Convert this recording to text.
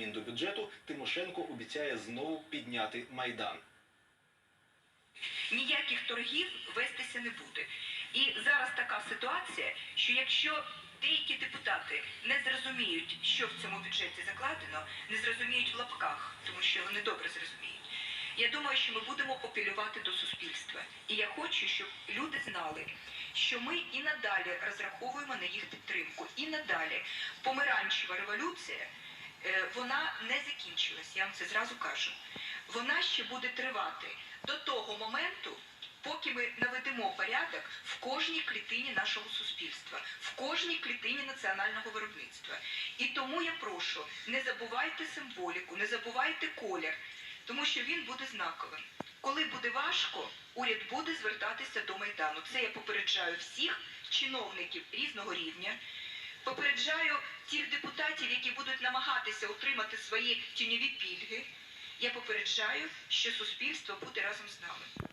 змін до бюджету, Тимошенко обіцяє знову підняти майдан. ніяких торгів вестися не буде. І зараз така ситуація, що якщо деякі депутати не зрозуміють, що в цьому бюджеті закладено, не зрозуміють в лапках, тому що вони добре зрозуміють. Я думаю, що ми будемо апелювати до суспільства. І я хочу, щоб люди знали, що ми і надалі розраховуємо на їх підтримку. І надалі помаранчева революція вона не закінчилась, я вам це зразу кажу. Вона ще буде тривати до того моменту, поки ми наведемо порядок в кожній клітині нашого суспільства, в кожній клітині національного виробництва. І тому я прошу, не забувайте символіку, не забувайте колір, тому що він буде знаковим. Коли буде важко, уряд буде звертатися до майдану. Це я попереджаю всіх чиновників різного рівня. Попереджаю тих депутатів, які будуть намагатися отримати свої тіньові пільги. Я попереджаю, що суспільство буде разом з нами.